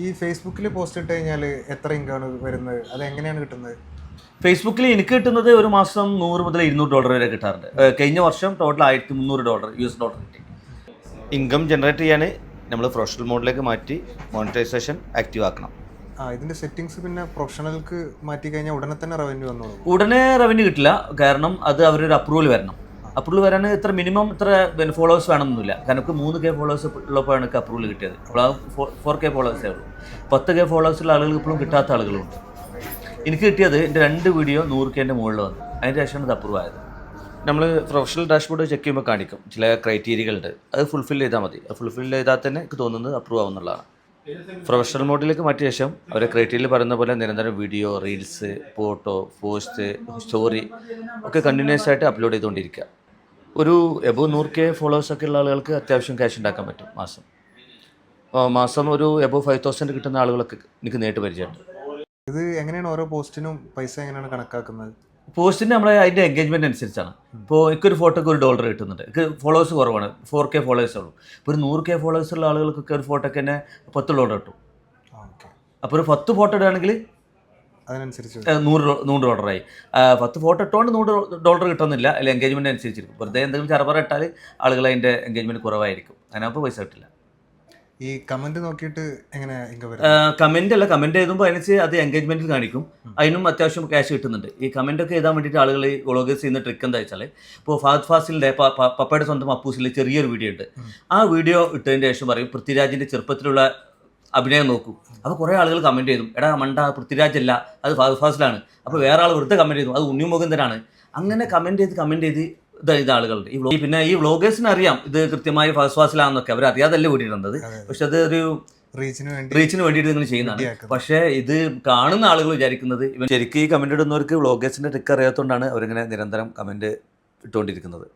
ഈ ഫേസ്ബുക്കിൽ പോസ്റ്റ് ഇട്ട് കഴിഞ്ഞാൽ എത്ര ഇൻകമാണ് വരുന്നത്? അത് എങ്ങനെയാണ് കിട്ടുന്നത്? ഫേസ്ബുക്കിൽ എനിക്ക് കിട്ടുന്നത് ഒരു മാസം നൂറ് മുതൽ ഇരുന്നൂറ് ഡോളർ വരെ കിട്ടാറുണ്ട്. കഴിഞ്ഞ വർഷം ടോട്ടൽ ആയിരത്തി മുന്നൂറ് ഡോളർ യു എസ് ഡോളർ കിട്ടി. ഇൻകം ജനറേറ്റ് ചെയ്യാൻ നമ്മൾ പ്രൊഫഷണൽ മോഡിലേക്ക് മാറ്റി മോണിറ്റൈസേഷൻ ആക്റ്റീവ് ആക്കണം. ആ ഇതിന്റെ സെറ്റിങ്സ് പിന്നെ പ്രൊഫഷണൽക്ക് മാറ്റി കഴിഞ്ഞാൽ ഉടനെ തന്നെ റവന്യൂ വന്നോളൂ. ഉടനെ റവന്യൂ കിട്ടില്ല. കാരണം അത് അവരൊരു അപ്രൂവൽ വരണം. അപ്രൂവൽ വരാൻ ഇത്ര മിനിമം ഇത്ര ഫോളോവേഴ്സ് വേണമെന്നില്ല കാരണം മൂന്ന് കെ ഫോളോവേഴ്സ് ഉള്ളപ്പോഴാണ് എനിക്ക് അപ്രൂവൽ കിട്ടിയത്. അപ്പോൾ ഫോർ കെ ഫോളോവേഴ്സേ ഉള്ളൂ. പത്ത് കെ ഫോളോവേഴ്സുള്ള ആളുകൾ ഇപ്പോഴും കിട്ടാത്ത ആളുകളുണ്ട്. എനിക്ക് കിട്ടിയത് എന്റെ രണ്ട് വീഡിയോ നൂറ് കെന്റെ മുകളിൽ വന്നു. അതിന്റെ ശേഷമാണ് ഇത് അപ്രൂവ് ആയത്. നമ്മൾ പ്രൊഫഷണൽ ഡാഷ്ബോർഡ് ചെക്ക് ചെയ്യുമ്പോൾ കാണിക്കും. ചില ക്രൈറ്റീരിയകളുണ്ട് അത് ഫുൾഫിൽ ചെയ്താൽ മതി. അത് ഫുൾഫിൽ ചെയ്താൽ തന്നെ എനിക്ക് തോന്നുന്നത് അപ്രൂവ് ആവുന്നുള്ളതാണ് പ്രൊഫഷണൽ മോഡിലേക്ക് മാറ്റിയ ശേഷം അവരെ ക്രൈറ്റീരിയയിൽ പറയുന്ന പോലെ നിരന്തരം video reels photo post story ഒക്കെ കണ്ടിന്യൂസ് ആയിട്ട് അപ്ലോഡ് ചെയ്തുകൊണ്ടിരിക്കുക. ഒരു എബോ നൂറ് കെ ഫോളോവേഴ്സ് ഒക്കെ ഉള്ള ആളുകൾക്ക് അത്യാവശ്യം ക്യാഷ് ഉണ്ടാക്കാൻ പറ്റും മാസം. മാസം ഒരു എബോ ഫൈവ് തൗസൻഡ് കിട്ടുന്ന ആളുകളൊക്കെ എനിക്ക് നേരിട്ട് പരിചയമുണ്ട്. ഇത് എങ്ങനെയാണ് ഓരോ പോസ്റ്റിനും പൈസ എങ്ങനെയാണ് കണക്കാക്കുന്നത്? പോസ്റ്റിന് നമ്മളെ അതിന്റെ എൻഗേജ്മെന്റ് അനുസരിച്ചാണ്. ഇപ്പോൾ എനിക്കൊരു ഫോട്ടോക്ക് ഒരു ഡോളർ കിട്ടുന്നുണ്ട്. എനിക്ക് ഫോളോവേഴ്സ് കുറവാണ് ഫോർ കെ ഫോളോവേഴ്സ് ഉള്ളൂ. ഇപ്പോൾ ഒരു നൂറ് കെ ഫോളോവേഴ്സ് ഉള്ള ആളുകൾക്കൊക്കെ ഒരു ഫോട്ടോക്ക് തന്നെ പത്ത് ഡോളർ കിട്ടും. അപ്പോൾ ഒരു പത്ത് ഫോട്ടോ ഇടുകയാണെങ്കിൽ അതിനനുസരിച്ച് നൂറ് നൂറ് ഡോളറായി. പത്ത് ഫോട്ടോ ഇട്ടുകൊണ്ട് നൂറ് ഡോളർ കിട്ടുന്നില്ല. അല്ലെ എൻഗേജ്മെന്റ് അനുസരിച്ചിരിക്കും. വെറുതെ എന്തെങ്കിലും ചറപറ ഇട്ടാൽ ആളുകൾ അതിന്റെ എൻഗേജ്മെന്റ് കുറവായിരിക്കും. അതിനകത്ത് പൈസ കിട്ടില്ല. ഈ കമന്റ് നോക്കിയിട്ട് എങ്ങനെ കമന്റ് അല്ല. കമന്റ് എഴുതുമ്പോൾ അതിനനുസരിച്ച് അത് എൻഗേജ്മെന്റിൽ കാണിക്കും. അതിനും അത്യാവശ്യം ക്യാഷ് കിട്ടുന്നുണ്ട്. ഈ കമന്റ് ഒക്കെ എഴുതാൻ വേണ്ടിയിട്ട് ആളുകൾ വ്ളോഗേഴ്സ് ചെയ്യുന്ന ട്രിക്ക് എന്താ വെച്ചാൽ ഇപ്പോൾ ഫാദ് ഫാസിലിന്റെ പപ്പയുടെ സ്വന്തം അപ്പൂസിലെ ചെറിയൊരു വീഡിയോ ഉണ്ട്. ആ വീഡിയോ ഇട്ടതിന് ശേഷം പറയും പൃഥ്വിരാജിന്റെ ചെറുപ്പത്തിലുള്ള അഭിനയം നോക്കൂ. അപ്പോൾ കുറേ ആളുകൾ കമന്റ് ചെയ്തു. എടാ മണ്ട പൃഥ്വിരാജ് അല്ല അത് ഫാസിലാണ്. അപ്പോൾ വേറെ ആൾ വെറുതെ കമന്റ് ചെയ്തു. അത് ഉണ്ണിമുഖന്ദനാണ് അങ്ങനെ കമന്റ് ചെയ്ത് കമന്റ് ചെയ്ത് ഇത് ഇത് ആളുകളുണ്ട് ഈ വ്ലോഗ് പിന്നെ ഈ വ്ളോഗേഴ്സിന് അറിയാം. ഇത് കൃത്യമായി ഫാസ്റ്റ് ഫാസിലാണെന്നൊക്കെ അവർ അറിയാതല്ലേ കൂടിയിട്ടുണ്ട് പക്ഷെ അത് ഒരു റീച്ചിന് വേണ്ടി റീച്ചിന് വേണ്ടിയിട്ട് നിങ്ങൾ ചെയ്യുന്നതാണ്. പക്ഷേ ഇത് കാണുന്ന ആളുകൾ വിചാരിക്കുന്നത് ഇവൻ ശരിക്കും ഈ കമന്റ് ഇടുന്നവർക്ക് വ്ളോഗേഴ്സിന്റെ ട്രിക്ക് അറിയാത്തതുകൊണ്ടാണ് അവരിങ്ങനെ നിരന്തരം കമന്റ് ഇട്ടുകൊണ്ടിരിക്കുന്നത്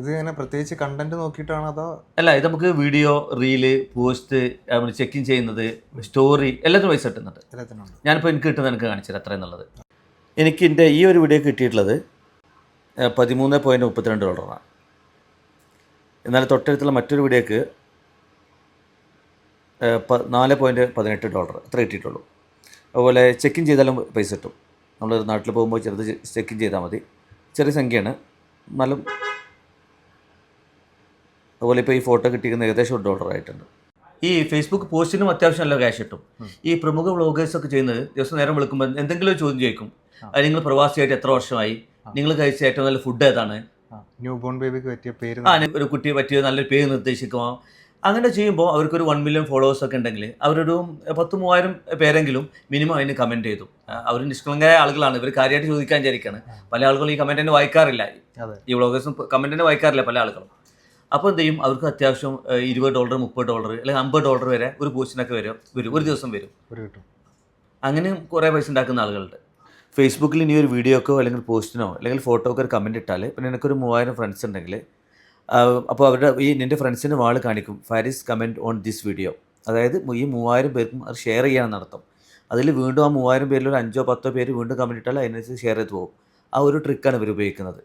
ഇത് ഇങ്ങനെ പ്രത്യേകിച്ച് കണ്ടന്റ് നോക്കിയിട്ടാണ് അതോ? അല്ല ഇത് നമുക്ക് വീഡിയോ റീൽ പോസ്റ്റ് ചെക്കിങ് ചെയ്യുന്നത് സ്റ്റോറി എല്ലാത്തിനും പൈസ കിട്ടുന്നുണ്ട്. എല്ലാത്തിനുണ്ട്. ഞാനിപ്പോൾ എനിക്ക് കിട്ടുന്നത് എനിക്ക് കാണിച്ചത് അത്ര എന്നുള്ളത്. എനിക്ക് എന്റെ ഈ ഒരു വീഡിയോ കിട്ടിയിട്ടുള്ളത് പതിമൂന്ന് പോയിന്റ് മുപ്പത്തിരണ്ട് ഡോളറാണ് എന്നാൽ തൊട്ടടുത്തുള്ള മറ്റൊരു വീഡിയോക്ക് നാല് പോയിന്റ് പതിനെട്ട് ഡോളർ അത്ര കിട്ടിയിട്ടുള്ളൂ. അതുപോലെ ചെക്കിൻ ചെയ്താലും പൈസ കിട്ടും. നമ്മൾ നാട്ടിൽ പോകുമ്പോൾ ചെറുത് ചെക്കിൻ ചെയ്താൽ മതി. ചെറിയ സംഖ്യയാണ്. എന്നാലും അതുപോലെ ഇപ്പോൾ ഈ ഫോട്ടോ കിട്ടിയിരിക്കുന്ന ഏകദേശം ഒരു ഡോളർ ആയിട്ടുണ്ട്. ഈ ഫേസ്ബുക്ക് പോസ്റ്റിനും അത്യാവശ്യം നല്ല ക്യാഷ് കിട്ടും. ഈ പ്രമുഖ വ്ളോഗേഴ്സ് ഒക്കെ ചെയ്യുന്നത് ദിവസം നേരം വിളിക്കുമ്പോൾ എന്തെങ്കിലും ചോദ്യം ചോദിക്കും. അത് നിങ്ങൾ പ്രവാസിയായിട്ട് എത്ര വർഷമായി? നിങ്ങൾ കഴിച്ച ഏറ്റവും നല്ല ഫുഡ് ഏതാണ്? ന്യൂ ബോൺ ബേബിക്ക് പറ്റിയ പേര് ആ ഒരു കുട്ടിയെ പറ്റിയ നല്ലൊരു പേര് നിർദ്ദേശിക്കുമോ? അങ്ങനെ ചെയ്യുമ്പോൾ അവർക്കൊരു വൺ മില്യൺ ഫോളോവേഴ്സ് ഒക്കെ ഉണ്ടെങ്കിൽ അവരൊരു പത്ത് മൂവായിരം പേരെങ്കിലും മിനിമം അതിന് കമന്റ് ചെയ്തു. അവർ നിഷ്കളങ്കരായ ആളുകളാണ്. ഇവർ കാര്യമായിട്ട് ചോദിക്കാൻ വിചാരിക്കുകയാണ് പല ആളുകളും ഈ കമന്റ് തന്നെ വായിക്കാറില്ല. ഈ വ്ളോഗേഴ്സും കമന്റ് തന്നെ വായിക്കാറില്ല പല ആളുകളും. അപ്പോൾ എന്ത് ചെയ്യും? അവർക്ക് അത്യാവശ്യം ഇരുപത് ഡോളർ മുപ്പത് ഡോളർ അല്ലെങ്കിൽ അമ്പത് ഡോളർ വരെ ഒരു പോസ്റ്റിനൊക്കെ വരും വരും. ഒരു ദിവസം വരും. ഒരു കിട്ടും. അങ്ങനെ കുറേ പൈസ ഉണ്ടാക്കുന്ന ആളുകളുണ്ട്. ഫേസ്ബുക്കിൽ ഇനി ഒരു വീഡിയോക്കോ അല്ലെങ്കിൽ പോസ്റ്റിനോ അല്ലെങ്കിൽ ഫോട്ടോക്കോ ഒരു കമന്റ് ഇട്ടാൽ പിന്നെ എനിക്കൊരു മൂവായിരം ഫ്രണ്ട്സ് ഉണ്ടെങ്കിൽ അപ്പോൾ അവരുടെ ഈ നിന്റെ ഫ്രണ്ട്സിന്റെ വാൾ കാണിക്കും. Faris comment on this video അതായത് ഈ മൂവായിരം പേർക്കും അത് ഷെയർ ചെയ്യാൻ നടത്തും. അതിൽ വീണ്ടും ആ മൂവായിരം പേരിൽ ഒരു അഞ്ചോ പത്തോ പേര് വീണ്ടും കമന്റ് ഇട്ടാൽ അതിനനുസരിച്ച് ഷെയർ ചെയ്ത് പോകും. ആ ഒരു ട്രിക്കാണ് ഇവർ ഉപയോഗിക്കുന്നത്.